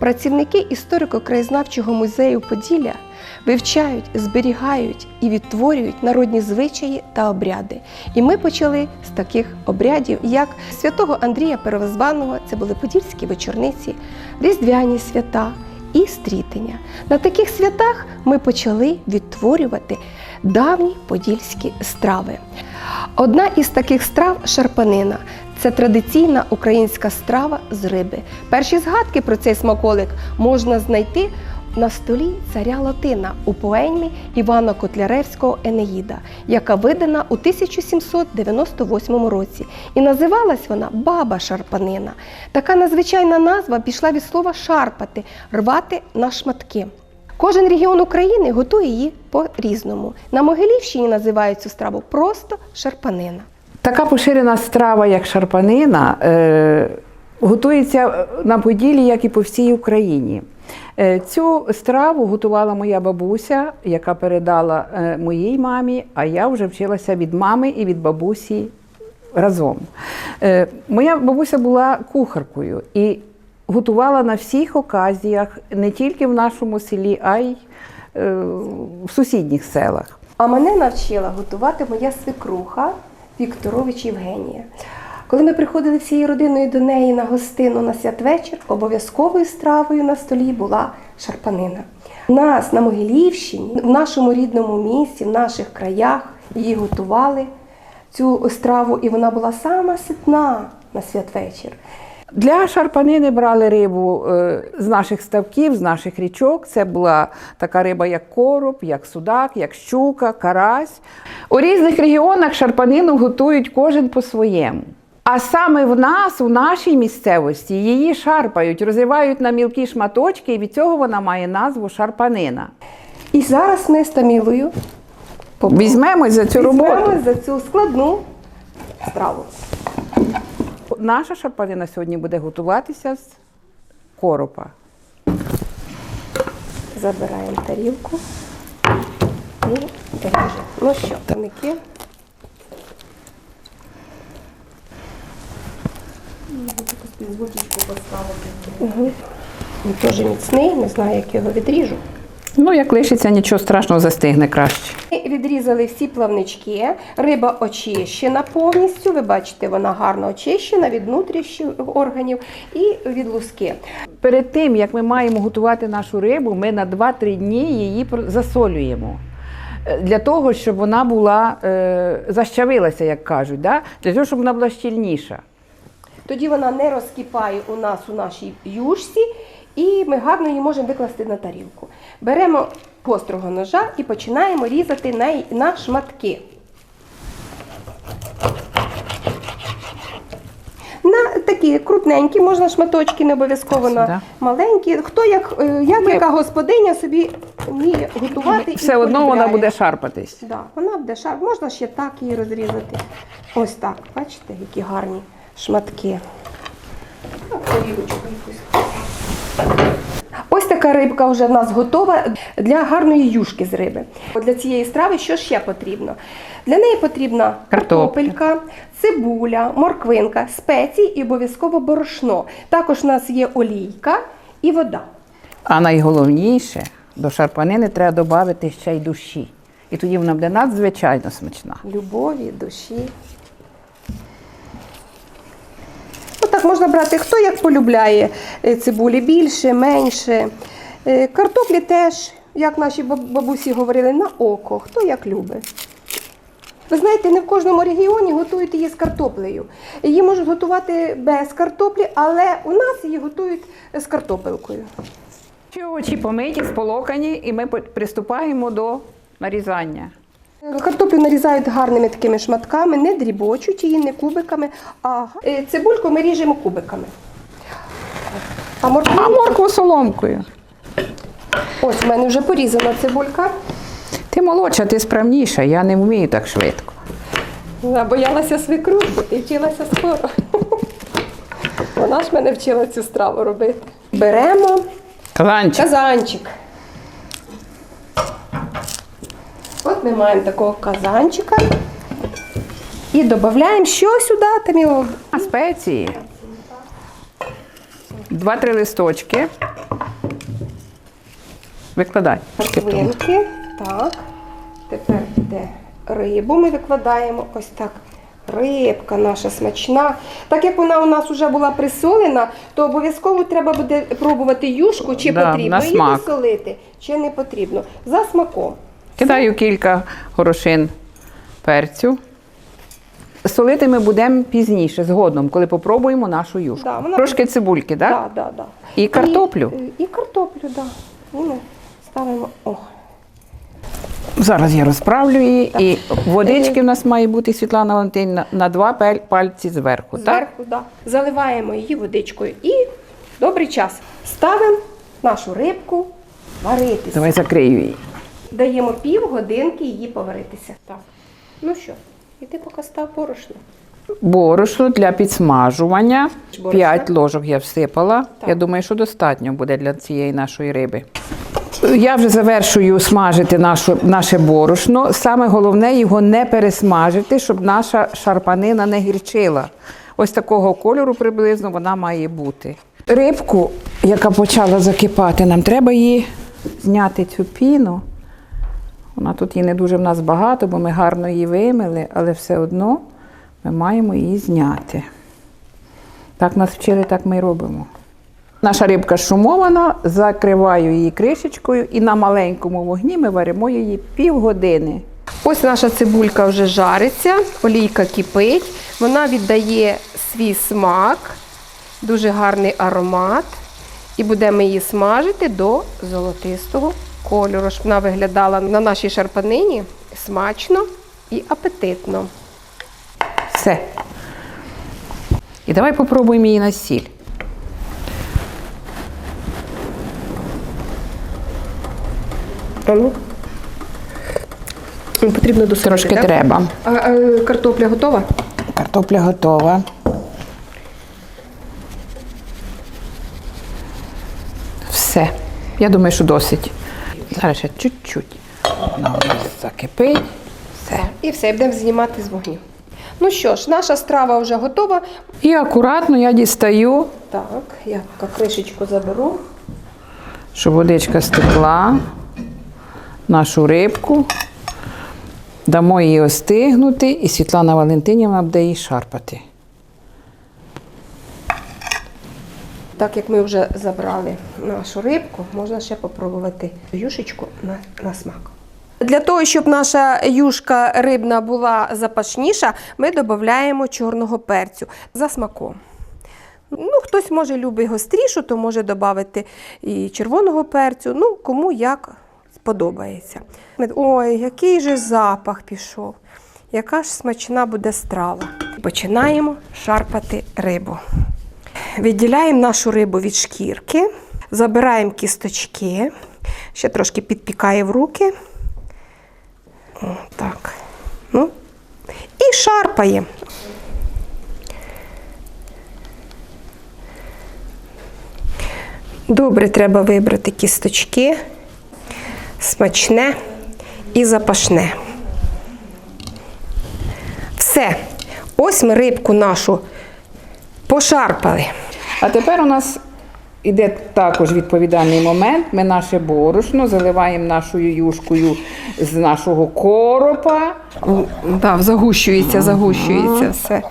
Працівники історико-краєзнавчого музею Поділля вивчають, зберігають і відтворюють народні звичаї та обряди. І ми почали з таких обрядів, як святого Андрія Первозваного, це були подільські вечорниці, різдвяні свята і стрітення. На таких святах ми почали відтворювати давні подільські страви. Одна із таких страв шарпанина. Це традиційна українська страва з риби. Перші згадки про цей смаколик можна знайти на столі царя Латина у поемі Івана Котляревського Енеїда, яка видана у 1798 році. І називалась вона Баба Шарпанина. Така надзвичайна назва пішла від слова шарпати, рвати на шматки. Кожен регіон України готує її по-різному. На Могилівщині називають цю страву просто шарпанина. Така поширена страва, як шарпанина, е, готується на Поділі, як і по всій Україні. Е, Цю страву готувала моя бабуся, яка передала е, моїй мамі, а я вже вчилася від мами і від бабусі разом. Моя бабуся була кухаркою і готувала на всіх оказіях, не тільки в нашому селі, а й в сусідніх селах. А мене навчила готувати моя свекруха Вікторович Євгенія. Коли ми приходили всією родиною до неї на гостину на святвечір, обов'язковою стравою на столі була шарпанина. У нас на Могилівщині, в нашому рідному місті, в наших краях її готували цю страву, і вона була сама ситна на святвечір. Для шарпанини брали рибу е, з наших ставків, з наших річок. Це була така риба, як короб, як судак, як щука, карась. У різних регіонах шарпанину готують кожен по-своєму. А саме в нас, у нашій місцевості, її шарпають, розривають на мілкі шматочки, і від цього вона має назву шарпанина. І зараз ми з Тамілою Візьмемось за цю роботу. візьмемось за цю складну страву. Наша шарпанина сьогодні буде готуватися з коропа. Забираємо тарілку і ріжемо. Ну що, таники. Угу. Він теж міцний, не знаю, як його відріжу. Ну, як лишиться, нічого страшного, застигне краще. Відрізали всі плавнички. Риба очищена повністю. Ви бачите, вона гарно очищена від внутрішніх органів і від луски. Перед тим, як ми маємо готувати нашу рибу, ми на 2-3 дні її засолюємо. Е, Для того, щоб вона була е, защавилася, як кажуть, да? для того, щоб вона була щільніша. Тоді вона не розкипає у нас у нашій юшці, і ми гарно її можемо викласти на тарілку. Беремо гострого ножа і починаємо різати на, на шматки. На такі крупненькі, можна шматочки, не обов'язково на маленькі. Хто як, е, як яка господиня собі вміє готувати. і Все одно вона полюбляє. буде шарпатись. Да, вона буде шар. Можна ще так її розрізати. Ось так. Бачите, які гарні шматки. Ну, тарілочку якусь. Ось така рибка вже в нас готова для гарної юшки з риби. Для цієї страви що ще потрібно? Для неї потрібна картопелька, цибуля, морквинка, спеції і обов'язково борошно. Також у нас є олійка і вода. А найголовніше, до шарпанини треба додати ще й душі. І тоді вона буде надзвичайно смачна. любові, душі. Ну, так можна брати, хто як полюбляє е, цибулі більше, менше. Е, Картоплі теж, як наші бабусі говорили, на око, хто як любить. Ви знаєте, не в кожному регіоні готують її з картоплею. Її можуть готувати без картоплі, але у нас її готують з картопелкою. Овочі помиті, сполокані, і ми приступаємо до нарізання. Картоплю нарізають гарними такими шматками, не дрібочуть її, не кубиками, а е, цибульку ми ріжемо кубиками. А моркву, А моркву соломкою. ось в мене вже порізана цибулька. Ти молодша, ти справніша, я не вмію так швидко. Я боялася свекруху і вчилася скоро. Вона ж мене вчила цю страву робити. Беремо Казанчик. казанчик. От ми маємо такого казанчика. І додаємо що сюди, Таміло? А спеції. Два-три листочки. Викладай. Морквинки. Так. Тепер йде рибу. Ми викладаємо ось так. Рибка наша смачна. Так як вона у нас вже була присолена, то обов'язково треба буде пробувати юшку, чи Да, потрібно її смак. солити, чи не потрібно. За смаком. Кидаю кілька горошин перцю. Солити ми будемо пізніше, згодом, коли попробуємо нашу юшку. Да, вона- Трошки цибульки, так? Да, да, да. І картоплю? І, і картоплю, так. Да. І ми ставимо. О. Зараз я розправлю її. І водички в нас має бути Світлана Валентинівна на два пель- пальці зверху. Так? Зверху, да. заливаємо її водичкою і добрий час. Ставимо нашу рибку варитися. Давай закрию її. Даємо пів годинки її поваритися. Так. Ну що, і ти поки став порошно. Борошно для підсмажування. Борошна. 5 ложок я всипала. Так. Я думаю, що достатньо буде для цієї нашої риби. Я вже завершую смажити нашу, наше борошно. Саме головне його не пересмажити, щоб наша шарпанина не гірчила. Ось такого кольору приблизно вона має бути. Рибку, яка почала закипати, нам треба її зняти цю піну. Вона тут її не дуже в нас багато, бо ми гарно її вимили, але все одно ми маємо її зняти. Так нас вчили, так ми й робимо. Наша рибка шумована, закриваю її кришечкою і на маленькому вогні ми варимо її півгодини. Ось наша цибулька вже жариться, олійка кипить, вона віддає свій смак, дуже гарний аромат. І будемо її смажити до золотистого кольору, щоб вона виглядала на нашій шарпанині смачно і апетитно. Все. І давай попробуємо її на сіль. А ну. Потрібно досолити, Трошки так? треба. А, а, картопля готова? Картопля готова. Все. Я думаю, що досить. Зараз ще чуть-чуть. Вона у нас закипить. Все. І все, будемо знімати з вогню. Ну що ж, наша страва вже готова. І акуратно я дістаю, Так, я кришечку заберу. щоб водичка стекла, нашу рибку. Дамо її остигнути, і Світлана Валентинівна буде її шарпати. Так як ми вже забрали нашу рибку, можна ще попробувати юшечку на, на смак. Для того, щоб наша юшка рибна була запашніша, ми додаємо чорного перцю за смаком. Ну, хтось може любить гострішу, то може додати і червоного перцю. Ну, кому як сподобається. Ой, який же запах пішов. Яка ж смачна буде страва. Починаємо шарпати рибу. Відділяємо нашу рибу від шкірки, забираємо кісточки, ще трошки підпікає в руки. О, так. Ну. І шарпаємо. Добре, треба вибрати кісточки, смачне і запашне. Все. Ось ми рибку нашу пошарпали. А тепер у нас іде також відповідальний момент. Ми наше борошно заливаємо нашою юшкою з нашого коропа. Так, загущується, загущується все.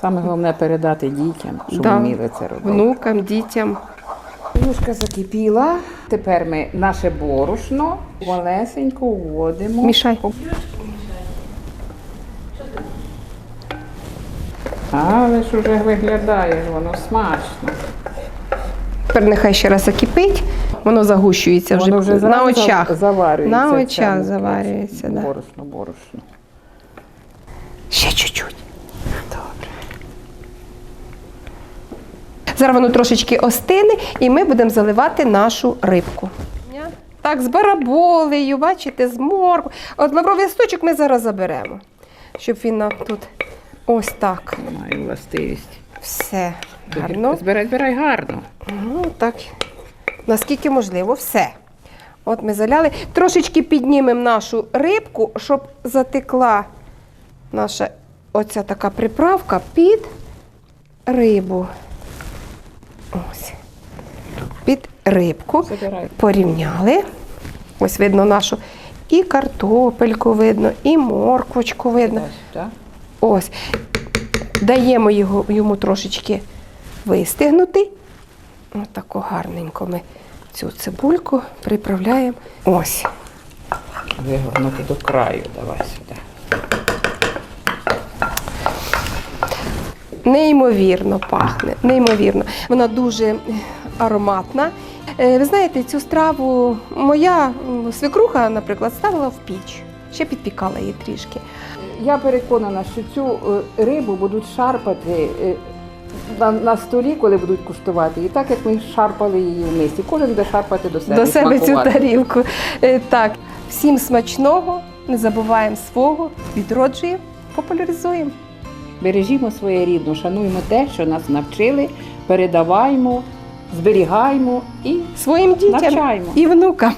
Саме головне передати дітям, щоб Да. вміли це робити. Внукам, дітям. Юшка закипіла. Тепер ми наше борошно малесенько вводимо. Мішай. Але ж уже виглядає, воно смачно. Тепер нехай ще раз закипить, воно загущується вже, Воно вже на очах. заварюється. На очах заварюється, да. Борошно, борошно. Ще чуть-чуть. Добре. Зараз воно трошечки остине, і ми будемо заливати нашу рибку. Так, з бараболею, бачите, з морквою. От лавровий листочок ми зараз заберемо, щоб він нам тут ось так. Має властивість. Все гарно. Збирай, збирай гарно. Ну, так, наскільки можливо, все. От ми заляли. Трошечки піднімемо нашу рибку, щоб затекла наша оця така приправка під рибу. Ось. Під рибку, Забирай. порівняли. Ось видно нашу і картопельку видно, і морквочку видно. Так. Ось. Даємо його, йому трошечки вистигнути. Ось тако гарненько ми цю цибульку приправляємо. Ось. Вигорнути до краю. Давай сюди. Неймовірно пахне, неймовірно. Вона дуже ароматна. Е, Ви знаєте, цю страву моя свекруха, наприклад, ставила в піч. Ще підпікала її трішки. Я переконана, що цю е, рибу будуть шарпати е, на, на столі, коли будуть куштувати. І так як ми шарпали її в мисі. Кожен буде шарпати до себе. До себе цю тарілку. Е, Так, всім смачного, не забуваємо свого, відроджуємо, популяризуємо. Бережімо своє рідне, шануємо те, що нас навчили, передаваємо, зберігаємо і Своїм дітям навчаємо. і внукам.